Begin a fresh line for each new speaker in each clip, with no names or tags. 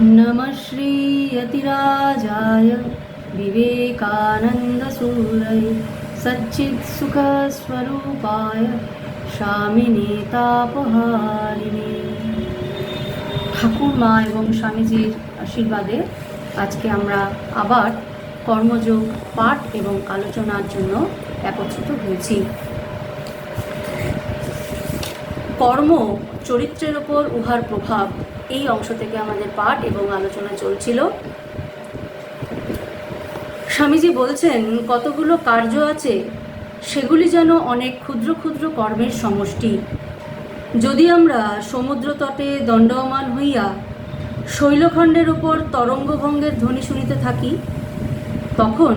नमः श्रीयतिराजाय विवेकानन्दसूरये सच्चित्सुखस्वरूपाय স্বামীনেতাপহারিণী ঠাকুর মা এবং স্বামীজির আশীর্বাদে আজকে আমরা আবার কর্মযোগ পাঠ এবং আলোচনার জন্য একত্রিত হয়েছি কর্ম চরিত্রের ওপর উহার প্রভাব এই অংশ থেকে আমাদের পাঠ এবং আলোচনা চলছিল। স্বামীজি বলছেন, কতগুলো কার্য আছে, সেগুলি যেন অনেক ক্ষুদ্র ক্ষুদ্র কর্মের সমষ্টি। যদি আমরা সমুদ্র তটে দণ্ডমান হইয়া শৈলখণ্ডের উপর তরঙ্গভঙ্গের ধ্বনি শুনিতে থাকি, তখন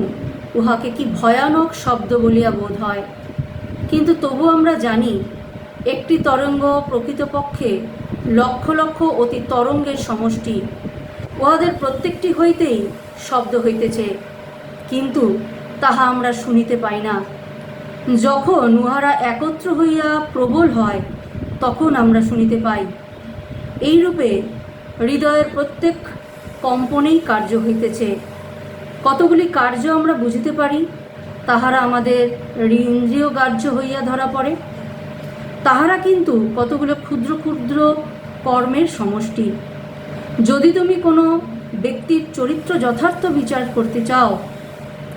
উহাকে কি ভয়ানক শব্দ বলিয়া বোধ হয়? কিন্তু তবু আমরা জানি, একটি তরঙ্গ প্রকৃতপক্ষে লক্ষ লক্ষ অতি তরঙ্গের সমষ্টি। উহাদের প্রত্যেকটি হইতেই শব্দ হইতেছে, কিন্তু তাহা আমরা শুনিতে পাই না। যখন উহারা একত্র হইয়া প্রবল হয়, তখন আমরা শুনিতে পাই। এইরূপে হৃদয়ের প্রত্যেক কম্পনেই কার্য হইতেছে। কতগুলি কার্য আমরা বুঝিতে পারি, তাহারা আমাদের ইন্দ্রিয় গ্রাহ্য হইয়া ধরা পড়ে। তাহারা কিন্তু কতগুলো ক্ষুদ্র ক্ষুদ্র কর্মের সমষ্টি। যদি তুমি কোনো ব্যক্তির চরিত্র যথার্থ বিচার করতে চাও,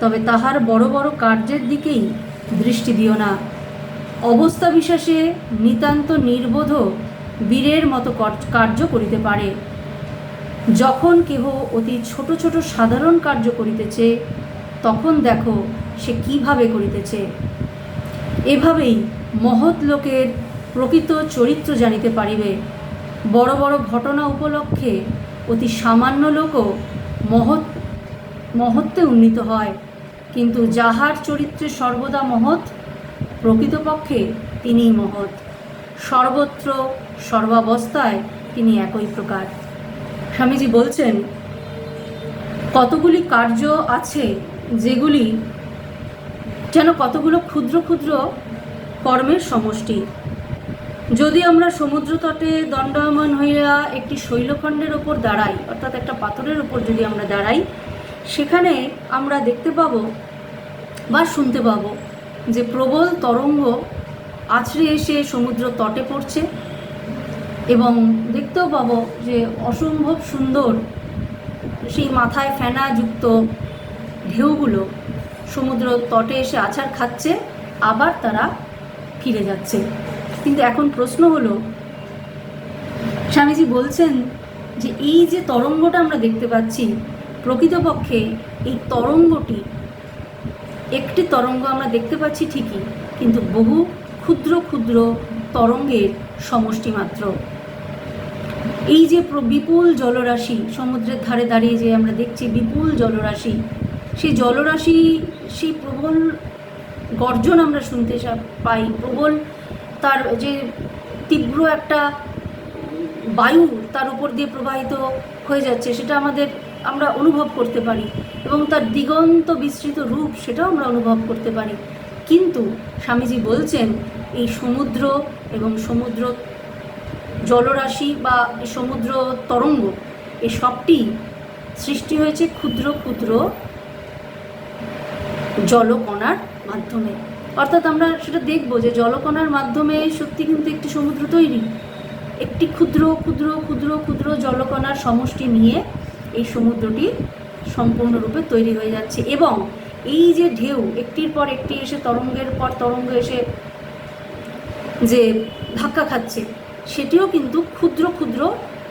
তবে তাহার বড় বড় কার্যের দিকেই দৃষ্টি দিও না। অবস্থা বিশেষে নিতান্ত নির্বোধ বীরের মতো কার্য করিতে পারে। যখন কেহ অতি ছোট ছোট সাধারণ কার্য করিতেছে, তখন দেখো সে কীভাবে করিতেছে। এভাবেই মহৎ লোকের প্রকৃত চরিত্র জানিতে পারিবে। বড় বড় ঘটনা উপলক্ষে অতি সামান্য লোকও মহৎ মহত্বে উন্নীত হয়। কিন্তু যাহার চরিত্রে সর্বদা মহৎ, প্রকৃতপক্ষে তিনিই মহৎ। সর্বত্র, সর্বাবস্থায় তিনি একই প্রকার। স্বামীজি বলছেন, কতগুলি কার্য আছে যেগুলি যেন কতগুলো ক্ষুদ্র ক্ষুদ্র কর্মের সমষ্টি। যদি আমরা সমুদ্র তটে দণ্ডায়মান হইয়া একটি শৈলখণ্ডের ওপর দাঁড়াই, অর্থাৎ একটা পাথরের ওপর যদি আমরা দাঁড়াই, সেখানে আমরা দেখতে পাবো বা শুনতে পাবো যে প্রবল তরঙ্গ আছড়ে এসে সমুদ্র তটে পড়ছে এবং দেখতেও পাবো যে অসম্ভব সুন্দর সেই মাথায় ফেনাযুক্ত ঢেউগুলো সমুদ্র তটে এসে আছাড় খাচ্ছে, আবার তারা ফিরে যাচ্ছে। কিন্তু এখন প্রশ্ন হলো, স্বামীজি বলছেন যে এই যে তরঙ্গটা আমরা দেখতে পাচ্ছি, প্রকৃতপক্ষে এই তরঙ্গটি, একটি তরঙ্গ আমরা দেখতে পাচ্ছি ঠিকই, কিন্তু বহু ক্ষুদ্র ক্ষুদ্র তরঙ্গের সমষ্টি মাত্র। এই যে বিপুল জলরাশি, সমুদ্রের ধারে দাঁড়িয়ে যে আমরা দেখছি বিপুল জলরাশি, সেই জলরাশি, সেই প্রবল গর্জন আমরা শুনতে পাই, প্রবল তার যে তীব্র একটা বায়ু তার উপর দিয়ে প্রবাহিত হয়ে যাচ্ছে, সেটা আমাদের আমরা অনুভব করতে পারি এবং তার দিগন্ত বিস্তৃত রূপ সেটাও আমরা অনুভব করতে পারি। কিন্তু স্বামীজি বলছেন, এই সমুদ্র এবং সমুদ্র জলরাশি বা সমুদ্র তরঙ্গ এই সবটি সৃষ্টি হয়েছে ক্ষুদ্র ক্ষুদ্র জলকণার মাধ্যমে। অর্থাৎ আমরা সেটা দেখব যে জলকণার মাধ্যমে সত্যি কিন্তু একটি সমুদ্র তৈরি। একটি ক্ষুদ্র ক্ষুদ্র ক্ষুদ্র ক্ষুদ্র জলকণার সমষ্টি নিয়ে এই সমুদ্রটি সম্পূর্ণরূপে তৈরি হয়ে যাচ্ছে এবং এই যে ঢেউ, একটির পর একটি এসে তরঙ্গের পর তরঙ্গ এসে যে ধাক্কা খাচ্ছে, সেটিও কিন্তু ক্ষুদ্র ক্ষুদ্র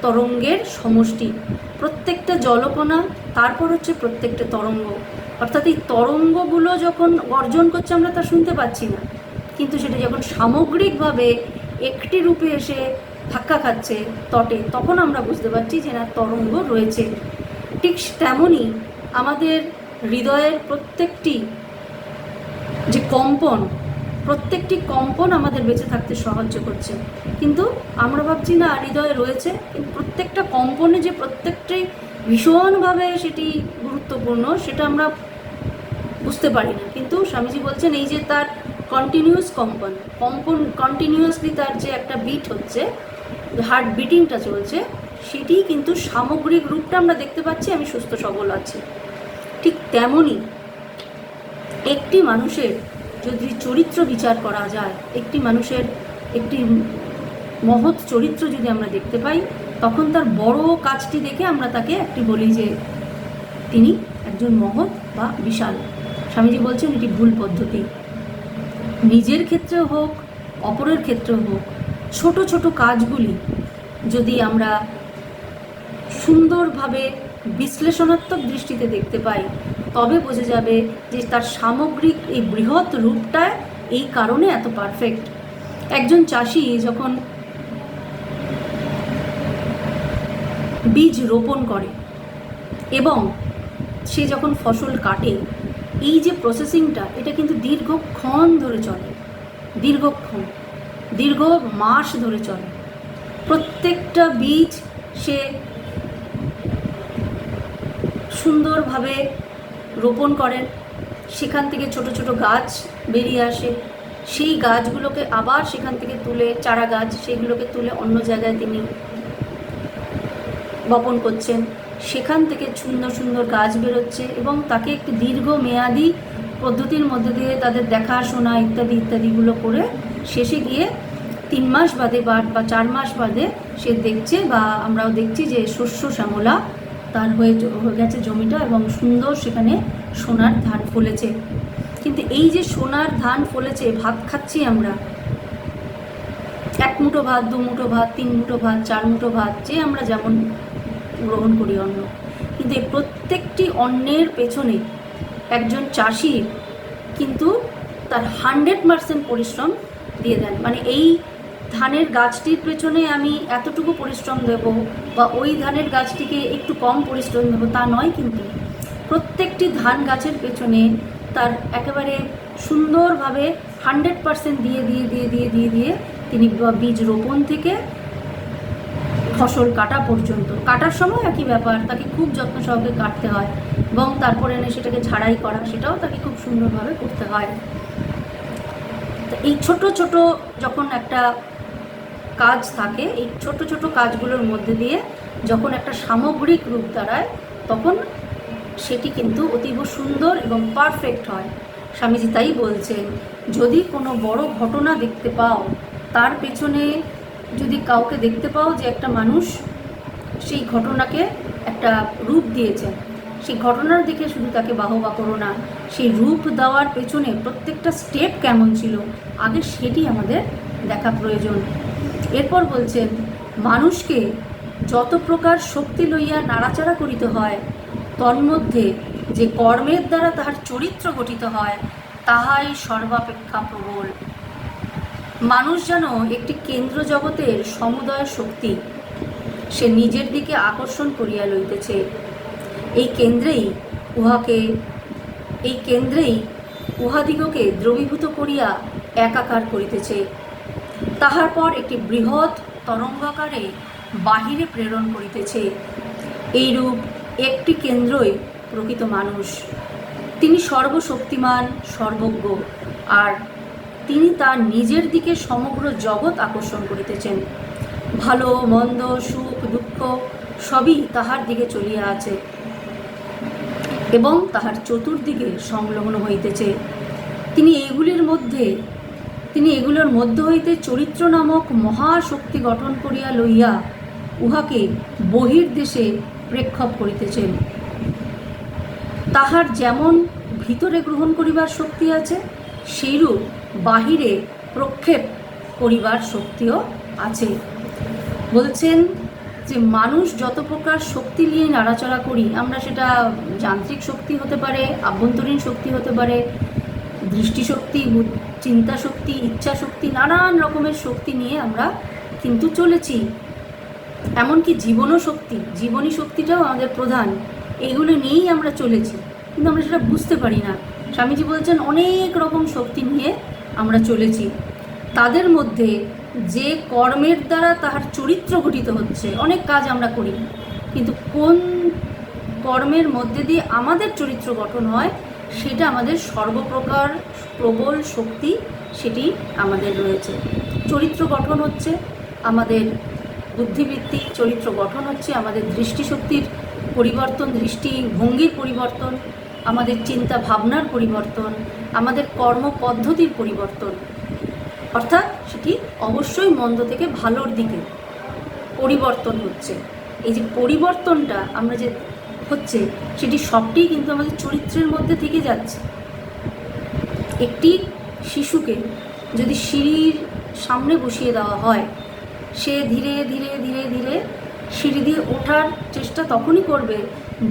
তরঙ্গের সমষ্টি। প্রত্যেকটা জলকণা, তারপর হচ্ছে প্রত্যেকটা তরঙ্গ। অর্থাৎ এই তরঙ্গগুলো যখন অর্জন করছে আমরা তা শুনতে পাচ্ছি না। কিন্তু সেটা যখন সামগ্রিকভাবে একটি রূপে এসে ধাক্কা খাচ্ছে তটে, তখন আমরা বুঝতে পারছি যে না, তরঙ্গ রয়েছে। ঠিক তেমনই আমাদের হৃদয়ের প্রত্যেকটি যে কম্পন, প্রত্যেকটি কম্পন আমাদের বেঁচে থাকতে সাহায্য করছে। কিন্তু আমরা ভাবছি না, হৃদয়ে রয়েছে, কিন্তু প্রত্যেকটা কম্পনে যে প্রত্যেকটি ভীষণভাবে সেটি গুরুত্বপূর্ণ, সেটা আমরা বুঝতে পারি না। কিন্তু স্বামীজি বলছেন, এই যে তার কন্টিনিউয়াস কম্পন কম্পন কন্টিনিউয়াসলি তার যে একটা বিট হচ্ছে হার্ট বিটিংটা চলছে সেটিই কিন্তু সামগ্রিক রূপটা আমরা দেখতে পাচ্ছি, আমি সুস্থ, সবল আছি। ঠিক তেমনই একটি মানুষের যদি চরিত্র বিচার করা যায়, একটি মানুষের একটি মহৎ চরিত্র যদি আমরা দেখতে পাই, তখন তার বড় কাজটি দেখে আমরা তাকে একটি বলি যে তিনি একজন মহৎ বা বিশাল। স্বামীজি বলছেন, এটি ভুল পদ্ধতি। নিজের ক্ষেত্রেও হোক, অপরের ক্ষেত্রেও হোক, ছোট ছোট কাজগুলি যদি আমরা সুন্দরভাবে বিশ্লেষণাত্মক দৃষ্টিতে দেখতে পাই, তবে বোঝা যাবে যে তার সামগ্রিক এই বৃহৎ রূপটা এই কারণে এত পারফেক্ট একজন চাষি যখন বীজ রোপণ করে এবং সে যখন ফসল কাটে, এই যে প্রসেসিংটা এটা কিন্তু দীর্ঘক্ষণ ধরে চলে। দীর্ঘক্ষণ, দীর্ঘ মাস ধরে চলে। প্রত্যেকটা বীজ সে সুন্দরভাবে রোপণ করেন। সেখান থেকে ছোট ছোট গাছ বেরিয়ে আসে। সেই গাছগুলোকে আবার সেখান থেকে তুলে, চারা গাছ সেগুলোকে তুলে অন্য জায়গায় তিনি বপন করছেন। সেখান থেকে সুন্দর সুন্দর গাছ বেরোচ্ছে এবং তাকে একটি দীর্ঘ মেয়াদি পদ্ধতির মধ্যে দিয়ে তাদের দেখাশোনা ইত্যাদি ইত্যাদিগুলো করে শেষে গিয়ে তিন মাস বাদে বা বা চার মাস বাদে সে দেখছে বা আমরাও দেখছি যে শস্য শ্যামলা তার হয়ে হয়ে গেছে জমিটা এবং সুন্দর সেখানে সোনার ধান ফলেছে। কিন্তু এই যে সোনার ধান ফলেছে, ভাত খাচ্ছি আমরা। এক মুঠো ভাত, দু মুঠো ভাত, তিন মুঠো ভাত, চার মুঠো ভাত, যে আমরা যেমন গ্রহণ করি অন্ন। কিন্তু এই প্রত্যেকটি অন্নের পেছনে একজন চাষির কিন্তু তার হান্ড্রেড পার্সেন্ট পরিশ্রম দিয়ে দেন। মানে এই ধানের গাছটির পেছনে আমি এতটুকু পরিশ্রম দেব বা ওই ধানের গাছটিকে একটু কম পরিশ্রম দেবো, তা নয় কিন্তু প্রত্যেকটি ধান গাছের পেছনে তার একেবারে সুন্দরভাবে হান্ড্রেড পার্সেন্ট দিয়ে দিয়ে দিয়ে দিয়ে দিয়ে দিয়ে তিনি বীজ রোপণ থেকে ফসল কাটা পর্যন্ত। কাটার সময় একই ব্যাপার, তাকে খুব যত্ন সহকারে কাটতে হয় এবং তারপরে এনে সেটাকে ঝাড়াই করা, সেটাও তাকে খুব সুন্দরভাবে করতে হয়। এই ছোট ছোট যখন একটা কাজ থাকে, এই ছোট ছোট কাজগুলোর মধ্যে দিয়ে যখন একটা সামগ্রিক রূপ দাঁড়ায়, তখন সেটি কিন্তু অতীব সুন্দর এবং পারফেক্ট হয়। স্বামীজি তাই বলছেন, যদি কোনো বড় ঘটনা দেখতে পাও, তার পেছনে যদি কাউকে দেখতে পাও যে একটা মানুষ সেই ঘটনাকে একটা রূপ দিয়েছে, সেই ঘটনার দিকে শুধু তাকে বাহবা করো না, সেই রূপ দেওয়ার পেছনে প্রত্যেকটা স্টেপ কেমন ছিল, আগে সেটি আমাদের দেখা প্রয়োজন। এরপর বলছেন মানুষকে যত প্রকার শক্তি লইয়া নাড়াচাড়া করিতে হয়, তন্মধ্যে যে কর্মের দ্বারা তাহার চরিত্র গঠিত হয়, তাহাই সর্বাপেক্ষা প্রবল। মানুষ যেন একটি কেন্দ্র জগতের সমুদয় শক্তি। সে নিজের দিকে আকর্ষণ করিয়া লইতেছে। এই কেন্দ্রেই উহাকে, এই কেন্দ্রেই উহাদিগকে দ্রবীভূত করিয়া একাকার করিতেছে। তাহার পর একটি বৃহৎ তরঙ্গাকারে বাহিরে প্রেরণ করিতেছে। এইরূপ একটি কেন্দ্রই প্রকৃত মানুষ। তিনি সর্বশক্তিমান, সর্বজ্ঞ, আর তিনি তার নিজের দিকে সমগ্র জগৎ আকর্ষণ করিতেছেন। ভালো, মন্দ, সুখ, দুঃখ সবই তাহার দিকে চলিয়া আছে এবং তাহার চতুর্দিকে সংলগ্ন হইতেছে। তিনি এগুলির মধ্যে, তিনি এগুলোর মধ্য হইতে চরিত্র নামক মহাশক্তি গঠন করিয়া লইয়া উহাকে বহির্দেশে প্রেক্ষপ করিতেছেন। তাহার যেমন ভিতরে গ্রহণ করিবার শক্তি আছে, সেইরূপ বাহিরে প্রক্ষেপ করিবার শক্তিও আছে। বলছেন যে, মানুষ যত প্রকার শক্তি নিয়ে নাড়াচড়া করি, আমরা সেটা যান্ত্রিক শক্তি হতে পারে, আভ্যন্তরীণ শক্তি হতে পারে, দৃষ্টিশক্তি চিন্তা শক্তি ইচ্ছা শক্তি নানান রকমের শক্তি নিয়ে আমরা কিন্তু চলেছি। এমনকি জীবনও শক্তি, জীবনী শক্তিটাও আমাদের প্রধান। এগুলো নিয়েই আমরা চলেছি। কিন্তু আমরা সেটা বুঝতে পারি না। স্বামীজি বলছেন, অনেক রকম শক্তি নিয়ে আমরা চলেছি। তাদের মধ্যে যে কর্মের দ্বারা তাহার চরিত্র গঠিত হচ্ছে, অনেক কাজ আমরা করি। কিন্তু কোন কর্মের মধ্যে দিয়ে আমাদের চরিত্র গঠন হয়, সেটা আমাদের সর্বপ্রকার প্রবল শক্তি, সেটি আমাদের রয়েছে। চরিত্র গঠন হচ্ছে আমাদের বুদ্ধিবৃত্তি, চরিত্র গঠন হচ্ছে আমাদের দৃষ্টিশক্তির পরিবর্তন, দৃষ্টিভঙ্গির পরিবর্তন। আমাদের চিন্তা ভাবনার পরিবর্তন, আমাদের কর্ম পদ্ধতির পরিবর্তন। অর্থাৎ সেটি অবশ্যই মন্দ থেকে ভালোর দিকে পরিবর্তন হচ্ছে। এই যে পরিবর্তনটা আমরা যে হচ্ছে, সেটি সবটাই কিন্তু আমাদের চরিত্রের মধ্যে থেকে যাচ্ছে। একটি শিশুকে যদি সিঁড়ির সামনে বসিয়ে দেওয়া হয়, সে ধীরে ধীরে ধীরে ধীরে সিঁড়ি দিয়ে ওঠার চেষ্টা তখনই করবে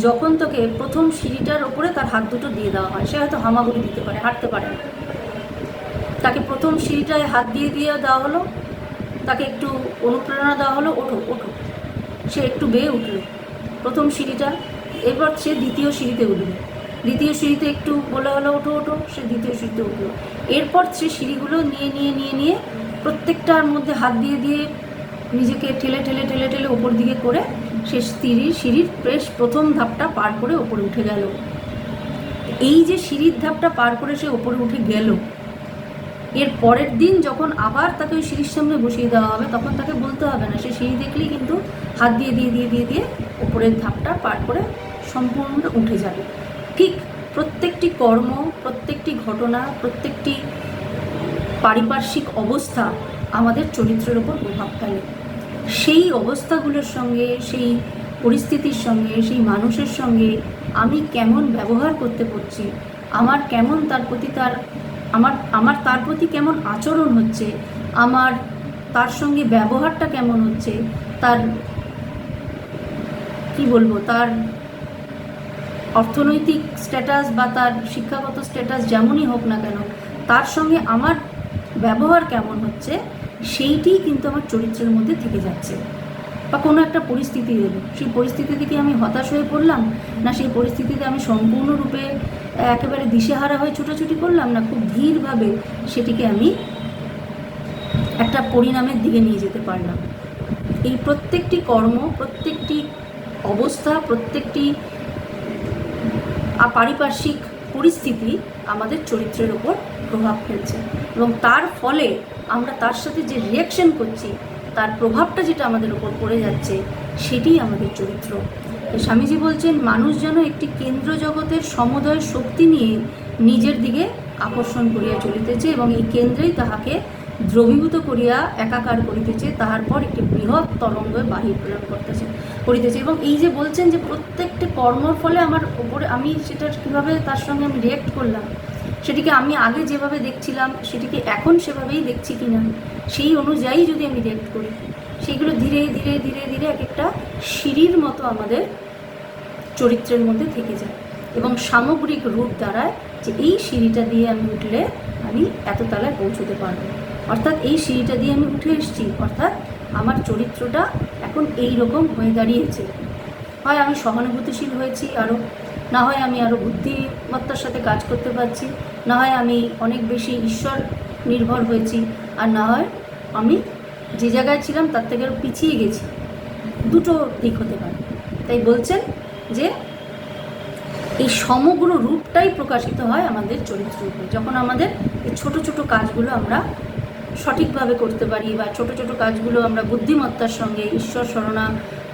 যখন তোকে প্রথম সিঁড়িটার ওপরে তার হাত দুটো দিয়ে দেওয়া হয়। সে হয়তো হামাগুড়ি দিতে পারে, হাঁটতে পারে না। তাকে প্রথম সিঁড়িটায় হাত দিয়ে দিয়ে দেওয়া হলো, তাকে একটু অনুপ্রেরণা দেওয়া হলো, ওঠো ওঠো। সে একটু বেয়ে উঠল। প্রথম সিঁড়িটা, এরপর সে দ্বিতীয় সিঁড়িতে উঠবে দ্বিতীয় সিঁড়িতে একটু বলে হলো, ওঠো ওঠো, সে দ্বিতীয় সিঁড়িতে উঠল। এরপর সে সিঁড়িগুলো নিয়ে নিয়ে নিয়ে নিয়ে প্রত্যেকটার মধ্যে হাত দিয়ে দিয়ে নিজেকে ঠেলে ঠেলে ঠেলে ঠেলে ওপর দিকে করে সে সিঁড়ির সিঁড়ির বেশ প্রথম ধাপটা পার করে ওপরে উঠে গেল। এই যে সিঁড়ির ধাপটা পার করে সে ওপরে উঠে গেল, এর পরের দিন যখন আবার তাকে ওই সিঁড়ির সামনে বসিয়ে দেওয়া হবে, তখন তাকে বলতে হবে না। সে সিঁড়ি দেখলেই কিন্তু হাত দিয়ে দিয়ে দিয়ে দিয়ে দিয়ে ওপরের ধাপটা পার করে সম্পূর্ণ উঠে যাবে। ঠিক প্রত্যেকটি কর্ম, প্রত্যেকটি ঘটনা, প্রত্যেকটি পারিপার্শ্বিক অবস্থা আমাদের চরিত্রের ওপর প্রভাব ফেলে। সেই অবস্থাগুলোর সঙ্গে, সেই পরিস্থিতির সঙ্গে, সেই মানুষের সঙ্গে আমি কেমন ব্যবহার করতে পারছি আমার কেমন তার প্রতি তার, আমার আমার তার প্রতি কেমন আচরণ হচ্ছে, আমার তার সঙ্গে ব্যবহারটা কেমন হচ্ছে, তার, কি বলব, তার অর্থনৈতিক স্ট্যাটাস বা তার শিক্ষাগত স্ট্যাটাস যেমনই হোক না কেন, তার সঙ্গে আমার ব্যবহার কেমন হচ্ছে সেইটিই কিন্তু আমার চরিত্রের মধ্যে থেকে যাচ্ছে। বা কোনো একটা পরিস্থিতি এলো সেই পরিস্থিতি থেকে আমি হতাশ হয়ে পড়লাম, না সেই পরিস্থিতিতে আমি সম্পূর্ণরূপে একেবারে দিশেহারা হয়ে ছোটাছুটি করলাম, না খুব ধীরভাবে সেটিকে আমি একটা পরিণামের দিকে নিয়ে যেতে পারলাম। এই প্রত্যেকটি কর্ম, প্রত্যেকটি অবস্থা, প্রত্যেকটি পারিপার্শ্বিক পরিস্থিতি আমাদের চরিত্রের ওপর প্রভাব ফেলছে। এবং তার ফলে আমরা তার সাথে যে রিয়াকশন করছি, তার প্রভাবটা যেটা আমাদের ওপর পড়ে যাচ্ছে সেটিই আমাদের চরিত্র। স্বামীজি বলছেন, মানুষ যেন একটি কেন্দ্র জগতের সমুদয় শক্তি নিয়ে নিজের দিকে আকর্ষণ করিয়া চলিতেছে এবং এই কেন্দ্রেই তাহাকে দ্রবীভূত করিয়া একাকার করিতেছে, তাহার পর একটি বৃহৎ তরঙ্গে বাহির প্রেরণ করতেছে, করিতেছে। এবং এই যে বলছেন যে প্রত্যেকটি কর্মর ফলে আমার ওপরে আমি সেটা কীভাবে তার সঙ্গে আমি রিয়েক্ট করলাম সেটিকে আমি আগে যেভাবে দেখছিলাম, সেটিকে এখন সেভাবেই দেখছি কি না সেই অনুযায়ী যদি আমি রিয়েক্ট করি সেইগুলো ধীরে ধীরে ধীরে ধীরে এক একটা সিঁড়ির মতো আমাদের চরিত্রের মধ্যে থেকে যায় এবং সামগ্রিক রূপ দাঁড়ায় যে এই সিঁড়িটা দিয়ে আমি উঠলে আমি এত তলায় পৌঁছতে পারব। অর্থাৎ এই সিঁড়িটা দিয়ে আমি উঠে এসেছি, অর্থাৎ আমার চরিত্রটা এখন এই রকম হয়ে দাঁড়িয়েছে। হয় আমি সহানুভূতিশীল হয়েছি আরও না হয় আমি আরও বুদ্ধিমত্তার সাথে কাজ করতে পারছি, না হয় আমি অনেক বেশি ঈশ্বর নির্ভর হয়েছি, আর না হয় আমি যে জায়গায় ছিলাম তার থেকে আরও পিছিয়ে গেছি। দুটো দিক হতে পারে। তাই বলছেন যে এই সমগ্র রূপটাই প্রকাশিত হয় আমাদের চরিত্র রূপে যখন আমাদের এই ছোটো ছোটো কাজগুলো আমরা সঠিকভাবে করতে পারি বা ছোট ছোট কাজগুলো আমরা বুদ্ধিমত্তার সঙ্গে, ঈশ্বর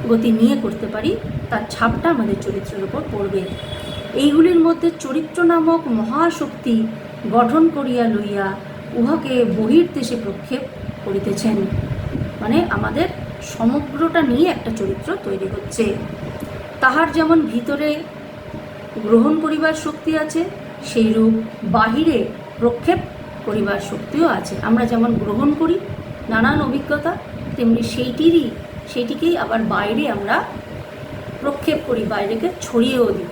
শরণাগতি নিয়ে করতে পারি, তার ছাপটা আমাদের চরিত্রের উপর পড়বে। এইগুলির মধ্যে চরিত্র নামক মহাশক্তি গঠন করিয়া লইয়া উহাকে বহির্দেশে প্রক্ষেপ করিতেছেন। মানে আমাদের সমগ্রটা নিয়ে একটা চরিত্র তৈরি হচ্ছে। তাহার যেমন ভিতরে গ্রহণ করিবার শক্তি আছে, সেইরূপ বাহিরে প্রক্ষেপ করিবার শক্তিও আছে। আমরা যেমন গ্রহণ করি, নানান অভিজ্ঞতা, তেমনি সেইটিরই সেইটিকেই আবার বাইরে আমরা প্রক্ষেপ করি, বাইরেকে ছড়িয়েও দিই।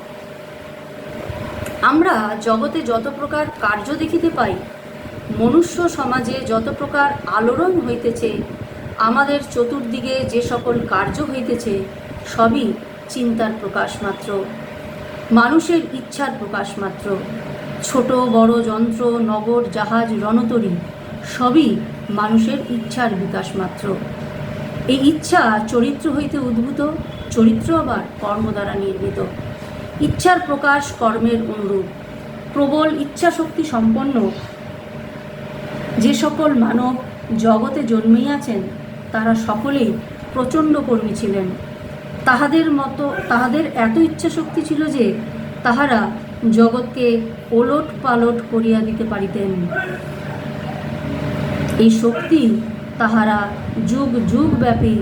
আমরা জগতে যত প্রকার কার্য দেখিতে পাই, মনুষ্য সমাজে যত প্রকার আলোড়ন হইতেছে, আমাদের চতুর্দিকে যে সকল কার্য হইতেছে, সবই চিন্তার প্রকাশ মাত্র, মানুষের ইচ্ছার প্রকাশ মাত্র। ছোট, বড় যন্ত্র, নগর, জাহাজ, রণতরী, সবই মানুষের ইচ্ছার বিকাশ মাত্র। এই ইচ্ছা চরিত্র হইতে উদ্ভূত, চরিত্র আবার কর্ম দ্বারা নির্মিত। ইচ্ছার প্রকাশ কর্মের অনুরূপ। প্রবল ইচ্ছা শক্তি সম্পন্ন যে সকল মানব জগতে জন্মিয়াছেন, তারা সকলেই প্রচণ্ড কর্মী ছিলেন। তাহাদের মতো, তাহাদের এত ইচ্ছা শক্তি ছিল যে, তাহারা জগৎকে ওলট পালট করিয়া দিতে পারিতেন। এই শক্তি তাহারা যুগ যুগ ব্যাপী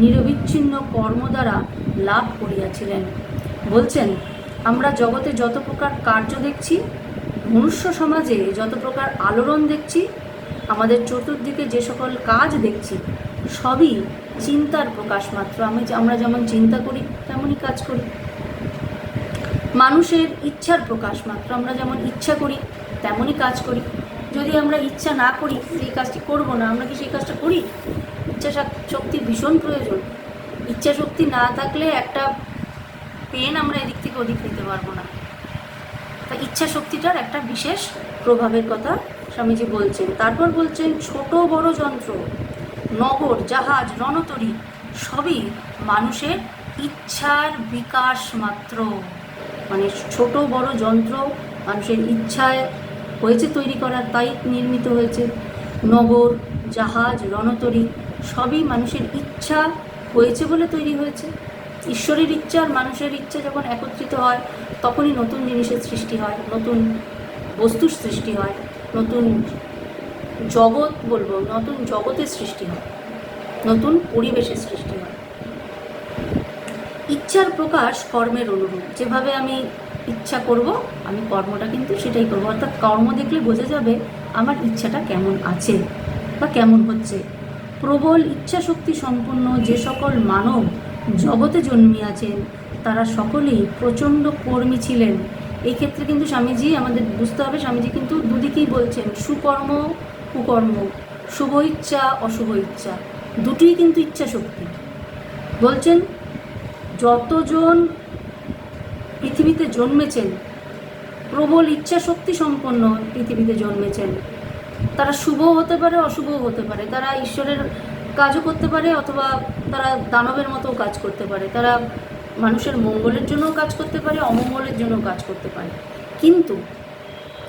নিরবিচ্ছিন্ন কর্ম দ্বারা লাভ করিয়াছিলেন। বলছেন, আমরা জগতে যত প্রকার কার্য দেখছি, মনুষ্য সমাজে যত প্রকার আলোড়ন দেখছি, আমাদের চতুর্দিকে যে সকল কাজ দেখছি, সবই চিন্তার প্রকাশ মাত্র। আমি আমরা যেমন চিন্তা করি, তেমনই কাজ করি। মানুষের ইচ্ছার প্রকাশ মাত্র। আমরা যেমন ইচ্ছা করি, তেমনই কাজ করি। যদি আমরা ইচ্ছা না করি, সেই কাজটি করব না, আমরা কি সেই কাজটা করি? ইচ্ছা শক্তি ভীষণ প্রয়োজন। ইচ্ছা শক্তি না থাকলে একটা পেন আমরা এদিক থেকে ওদিক নিতে পারব না। তা ইচ্ছা শক্তিটার একটা বিশেষ প্রভাবের কথা স্বামীজি বলছেন। তারপর বলছেন, ছোট বড় যন্ত্র, নগর, জাহাজ, রণতরী, সবই মানুষের ইচ্ছার বিকাশ মাত্র। মানে ছোট বড় যন্ত্র মানুষের ইচ্ছায় হয়েছে তৈরি করা তাই নির্মিত হয়েছে। নগর, জাহাজ, রণতরী, সবই মানুষের ইচ্ছা হয়েছে বলে তৈরি হয়েছে। ঈশ্বরের ইচ্ছা আর মানুষের ইচ্ছা যখন একত্রিত হয়, তখনই নতুন জিনিসের সৃষ্টি হয়, নতুন বস্তুর সৃষ্টি হয়, নতুন জগৎ বলব, নতুন জগতের সৃষ্টি হয়, নতুন পরিবেশের সৃষ্টি হয়। ইচ্ছার প্রকাশ কর্মের অনুরূপ। যেভাবে আমি ইচ্ছা করব, আমি কর্মটা কিন্তু সেটাই করব। অর্থাৎ কর্ম দেখলে বোঝা যাবে আমার ইচ্ছাটা কেমন আছে বা কেমন হচ্ছে। প্রবল ইচ্ছা শক্তি সম্পন্ন যে সকল মানব জগতে জন্মিয়াছেন তারা সকলেই প্রচণ্ড কর্মী ছিলেন। এই ক্ষেত্রে কিন্তু স্বামীজি আমাদের বুঝতে হবে, স্বামীজি কিন্তু দুদিকেই বলছেন, সুকর্ম, কুকর্ম, শুভ ইচ্ছা, অশুভ ইচ্ছা, দুটোই কিন্তু ইচ্ছা শক্তি বলছেন, যতজন পৃথিবীতে জন্মেছেন। প্রবল ইচ্ছা শক্তি সম্পন্ন পৃথিবীতে জন্মেছেন। তারা শুভও হতে পারে, অশুভও হতে পারে। তারা ঈশ্বরের কাজও করতে পারে অথবা তারা দানবের মতো কাজ করতে পারে। তারা মানুষের মঙ্গলের জন্যও কাজ করতে পারে, অমঙ্গলের জন্যও কাজ করতে পারে। কিন্তু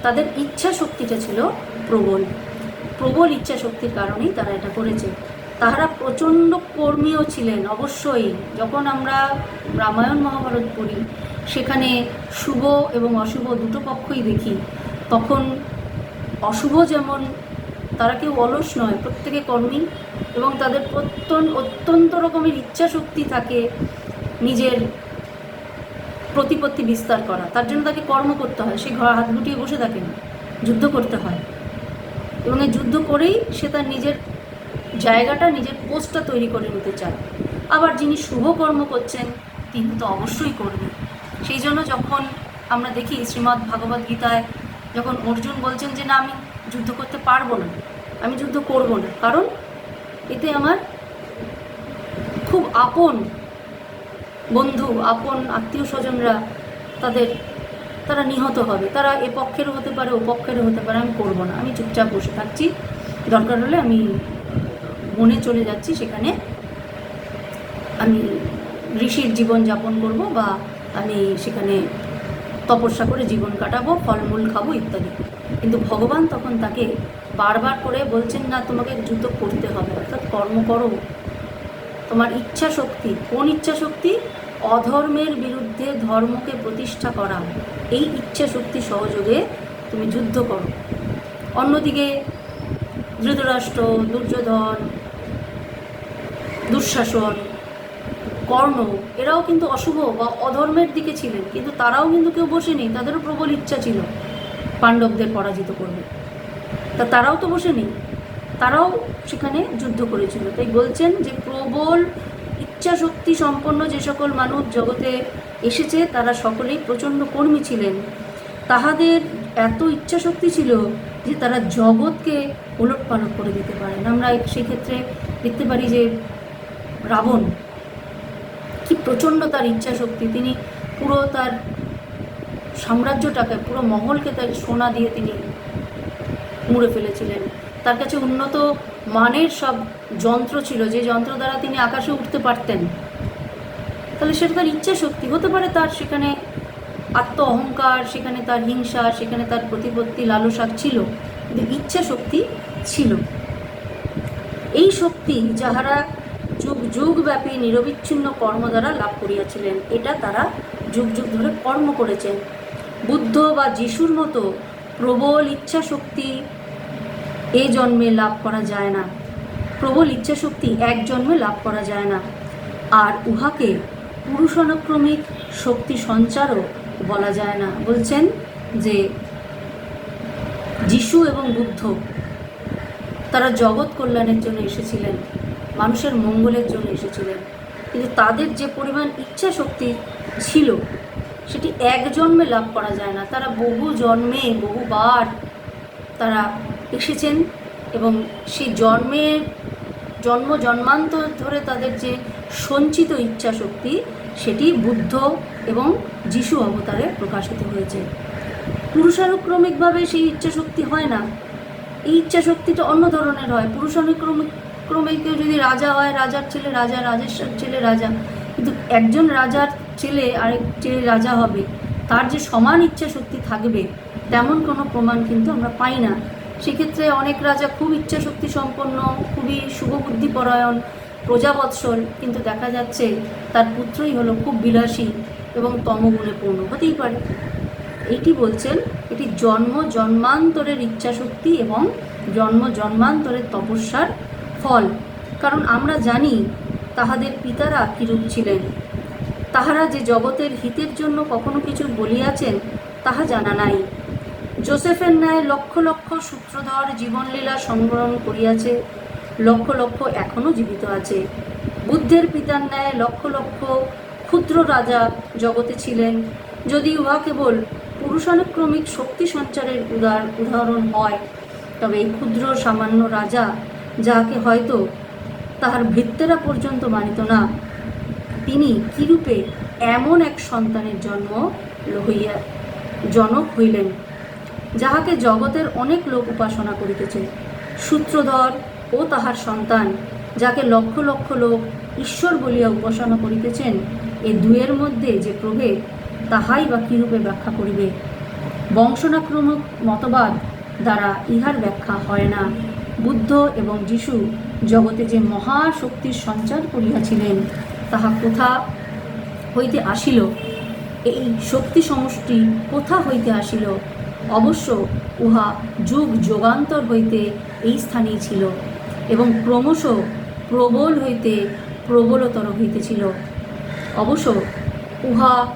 তাদের ইচ্ছা শক্তিটা ছিল প্রবল। প্রবল ইচ্ছা শক্তির কারণেই তারা এটা করেছে। তাহারা প্রচণ্ড কর্মীও ছিলেন অবশ্যই। যখন আমরা রামায়ণ মহাভারত পড়ি সেখানে শুভ এবং অশুভ দুটো পক্ষই দেখি। তখন অশুভ যেমন তারা কেউ অলস নয়, প্রত্যেকে কর্মী এবং তাদের প্রত্যন অত্যন্ত রকমের ইচ্ছা শক্তি থাকে নিজের প্রতিপত্তি বিস্তার করা। তার জন্য তাকে কর্ম করতে হয়। সে ঘর হাত গুটিয়ে বসে থাকে। না যুদ্ধ করতে হয়। এবং এই যুদ্ধ করেই সে তার নিজের জায়গাটা, নিজের পোস্টটা তৈরি করে নিতে চায়। আবার যিনি শুভ কর্ম করছেন, তিনি তো অবশ্যই করবেন সেই জন্য যখন আমরা দেখি শ্রীমদ্ ভাগবত গীতায় যখন অর্জুন বলছেন যে, না, আমি যুদ্ধ করতে পারব না, আমি যুদ্ধ করব না। কারণ এতে আমার খুব আপন বন্ধু, আপন আত্মীয় স্বজনরা তাদের, তারা নিহত হবে। তারা এ পক্ষেরও হতে পারে, ও পক্ষেরও হতে পারে, আমি করব না। আমি চুপচাপ বসে থাকছি। দরকার হলে আমি বনে চলে যাচ্ছি, সেখানে আমি ঋষির জীবন যাপন করব বা আমি সেখানে তপস্যা করে জীবন কাটাবো, ফলমূল খাব ইত্যাদি। কিন্তু ভগবান তখন তাকে বারবার করে বলছেন, না, তোমাকে যুদ্ধ করতে হবে। অর্থাৎ কর্ম করো। তোমার ইচ্ছা শক্তি, কোন ইচ্ছা শক্তি? অধর্মের বিরুদ্ধে ধর্মকে প্রতিষ্ঠা করা। এই ইচ্ছা শক্তি সহযোগে তুমি যুদ্ধ করো। অন্যদিকে ধৃতরাষ্ট্র, দুর্যোধন, দুঃশাসন কর্ণ, এরাও কিন্তু অশুভ বা অধর্মের দিকে ছিলেন, কিন্তু তারাও কিন্তু কেউ বসেনি, তাদেরও প্রবল ইচ্ছা ছিল পাণ্ডবদের পরাজিত করবে। তা তারাও তো বসেনি, তারাও সেখানে যুদ্ধ করেছিল। তাই বলছেন যে প্রবল ইচ্ছা শক্তি সম্পন্ন যে সকল মানুষ জগতে এসেছে, তারা সকলেই প্রচণ্ড কর্মী ছিলেন। তাহাদের এত ইচ্ছা শক্তি ছিল যে তারা জগৎকে ওলট পালট করে দিতে পারেন। আমরা সেক্ষেত্রে দেখতে পারি যে রাবণ কি প্রচণ্ড তার ইচ্ছা শক্তি তিনি পুরো তার সাম্রাজ্যটাকে, পুরো মহলকে তার সোনা দিয়ে তিনি মুড়ে ফেলেছিলেন। তার কাছে উন্নত মানের সব যন্ত্র ছিল, যে যন্ত্র দ্বারা তিনি আকাশে উঠতে পারতেন। তাহলে সেটা তার ইচ্ছা শক্তি হতে পারে তার সেখানে আত্ম অহংকার সেখানে তার হিংসা, সেখানে তার প্রতিপত্তি লালসা ছিল, কিন্তু ইচ্ছা শক্তি ছিল। এই শক্তি যাহারা যুগ যুগব্যাপী নিরবিচ্ছিন্ন কর্ম দ্বারা লাভ করিয়াছিলেন। এটা তারা যুগ যুগ ধরে কর্ম করেছেন। বুদ্ধ বা যিশুর মতো প্রবল ইচ্ছা শক্তি এ জন্মে লাভ করা যায় না। প্রবল ইচ্ছা শক্তি এক জন্মে লাভ করা যায় না। আর উহাকে পুরুষানুক্রমিক শক্তি সঞ্চারও বলা যায় না। বলছেন যে যিশু এবং বুদ্ধ তারা জগৎ কল্যাণের জন্য এসেছিলেন। মানুষের মঙ্গলের জন্য এসেছিলেন। কিন্তু তাদের যে পরিমাণ ইচ্ছা শক্তি ছিল, সেটি এক জন্মে লাভ করা যায় না। তারা বহু জন্মে, বহুবার তারা এসেছেন এবং সেই জন্মের জন্ম জন্মান্তর ধরে তাদের যে সঞ্চিত ইচ্ছা শক্তি সেটি বুদ্ধ এবং যিশু অবতারে প্রকাশিত হয়েছে। পুরুষানুক্রমিকভাবে সেই ইচ্ছা শক্তি হয় না। এই ইচ্ছা শক্তিটা অন্য ধরনের হয়। পুরুষানুক্রমিক ক্রমে কেউ যদি রাজা হয়, রাজার ছেলে রাজা, রাজেশ্বর ছেলে রাজা। কিন্তু একজন রাজার ছেলে আরেক ছেলে রাজা হবে, তার যে সমান ইচ্ছা শক্তি থাকবে, তেমন কোনো প্রমাণ কিন্তু আমরা পাই না। সেক্ষেত্রে অনেক রাজা খুব ইচ্ছা শক্তি সম্পন্ন, খুবই শুভবুদ্ধিপরায়ণ প্রজাবৎসল, কিন্তু দেখা যাচ্ছে তার পুত্রই হলো খুব বিলাসী এবং তমগুণে পূর্ণ। হতেই পারে। এইটি বলছেন, এটি জন্ম জন্মান্তরের ইচ্ছাশক্তি এবং জন্ম জন্মান্তরের তপস্যার ফল, কারণ আমরা জানি তাহাদের পিতারা কিরূপ ছিলেন। তাহারা যে জগতের হিতের জন্য কখনো কিছু বলিয়াছেন, তাহা জানা নাই। জোসেফের ন্যায় লক্ষ লক্ষ সূত্রধর জীবনলীলা সংগ্রহণ করিয়াছে, লক্ষ লক্ষ এখনও জীবিত আছে। বুদ্ধের পিতার ন্যায় লক্ষ লক্ষ ক্ষুদ্র রাজা জগতে ছিলেন। যদি উহা কেবল পুরুষানুক্রমিক শক্তি সঞ্চারের উদার উদাহরণ হয়, তবে এই ক্ষুদ্র সামান্য রাজা যাহাকে হয়তো তাহার ভৃত্যেরা পর্যন্ত মানিত না, তিনি কিরূপে এমন এক সন্তানের জন্ম হইয়া জনক হইলেন, যাহাকে জগতের অনেক লোক উপাসনা করিতেছে। সূত্রধর ও তাহার সন্তান, যাকে লক্ষ লক্ষ লোক ঈশ্বর বলিয়া উপাসনা করিতেছেন, এ দুয়ের মধ্যে যে প্রভেদ, তাহাই বা কিরূপে ব্যাখ্যা করিবে? বংশনাক্রমক মতবাদ দ্বারা ইহার ব্যাখ্যা হয় না। বুদ্ধ এবং যিশু জগতে যে মহাশক্তির সঞ্চার করিয়াছিলেন, তাহা কোথা হইতে আসিল? এই শক্তি সমষ্টি কোথা হইতে আসিল? অবশ্য উহা যুগ যোগান্তর হইতে এই স্থানেই ছিল এবং ক্রমশ প্রবল হইতে প্রবলতর হইতেছিল। অবশ্য উহা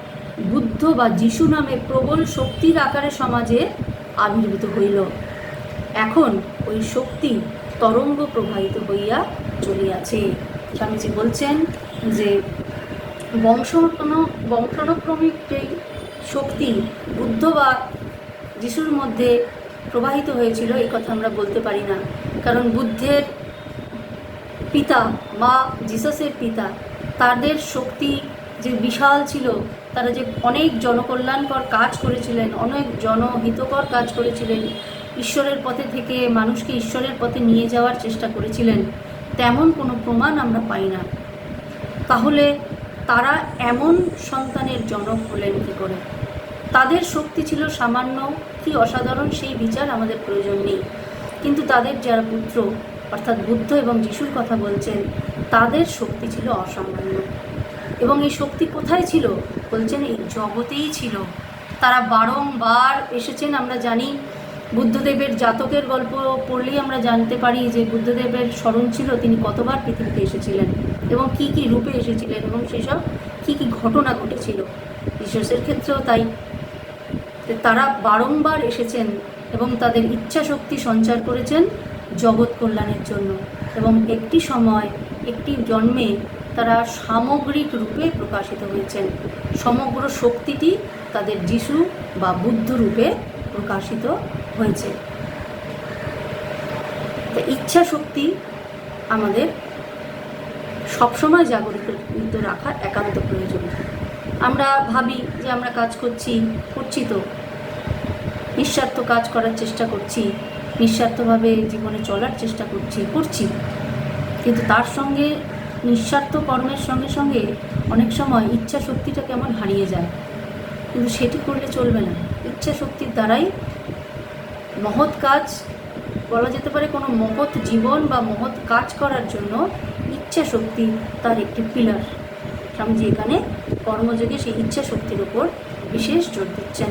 বুদ্ধ বা যিশু নামে প্রবল শক্তির আকারে সমাজে আবির্ভূত হইল। এখন ওই শক্তি তরঙ্গ প্রবাহিত হইয়া চলিয়াছে। স্বামীজি বলছেন যে বংশ বংশানুক্রমিক যেই শক্তি বুদ্ধ বা যিশুর মধ্যে প্রবাহিত হয়েছিল, এই কথা আমরা বলতে পারি না। কারণ বুদ্ধের পিতা বা জিসাসের পিতা, তাদের শক্তি যে বিশাল ছিল, তারা যে অনেক জনকল্যাণকর কাজ করেছিলেন, অনেক জনহিতকর কাজ করেছিলেন ঈশ্বরের পথে থেকে মানুষকে ঈশ্বরের পথে নিয়ে যাওয়ার চেষ্টা করেছিলেন, তেমন কোনো প্রমাণ আমরা পাই না। তাহলে তারা এমন সন্তানের জনক হলেন কী করে? তাদের শক্তি ছিল সামান্য কি অসাধারণ, সেই বিচার আমাদের প্রয়োজন নেই। কিন্তু তাদের যারা পুত্র, অর্থাৎ বুদ্ধ এবং যিশুর কথা বলছেন, তাদের শক্তি ছিল অসামান্য। এবং এই শক্তি কোথায় ছিল? বলছেন এই জগতেই ছিল। তারা বারংবার এসেছেন, আমরা জানি বুদ্ধদেবের জাতকের গল্প পড়লেই আমরা জানতে পারি যে বুদ্ধদেবের স্মরণ ছিল তিনি কতবার পৃথিবীতে এসেছিলেন এবং কি কি রূপে এসেছিলেন এবং সেসব কি কি ঘটনা ঘটেছিল। ঈশ্বরের ক্ষেত্রেও তাই। তারা বারংবার এসেছেন এবং তাদের ইচ্ছা শক্তি সঞ্চার করেছেন জগৎ কল্যাণের জন্য এবং একটি সময়, একটি জন্মে তারা সামগ্রিক রূপে প্রকাশিত হয়েছেন। সমগ্র শক্তিটি তাদের যিশু বা বুদ্ধ রূপে প্রকাশিত হয়েছে। ইচ্ছা শক্তি আমাদের সবসময় জাগরিত রাখা একান্ত প্রয়োজন। আমরা ভাবি যে আমরা কাজ করছি করছি তো। নিঃস্বার্থ কাজ করার চেষ্টা করছি, নিঃস্বার্থভাবে জীবনে চলার চেষ্টা করছি করছি। কিন্তু তার সঙ্গে, নিঃস্বার্থ কর্মের সঙ্গে সঙ্গে অনেক সময় ইচ্ছা শক্তিটা কেমন হারিয়ে যায়। কিন্তু সেটি করলে চলবে না। ইচ্ছা শক্তির দ্বারাই মহৎ কাজ বলা যেতে পারে কোনো মহৎ জীবন বা মহৎ কাজ করার জন্য ইচ্ছা শক্তি তার একটি পিলার স্বামীজি এখানে কর্মযোগে সেই ইচ্ছা শক্তির ওপর বিশেষ জোর দিচ্ছেন।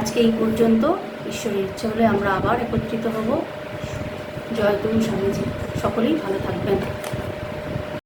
আজকে এই পর্যন্ত ঈশ্বরের ইচ্ছা হলে আমরা আবার একত্রিত হব। জয় তুম স্বামীজি। সকলেই ভালো থাকবেন।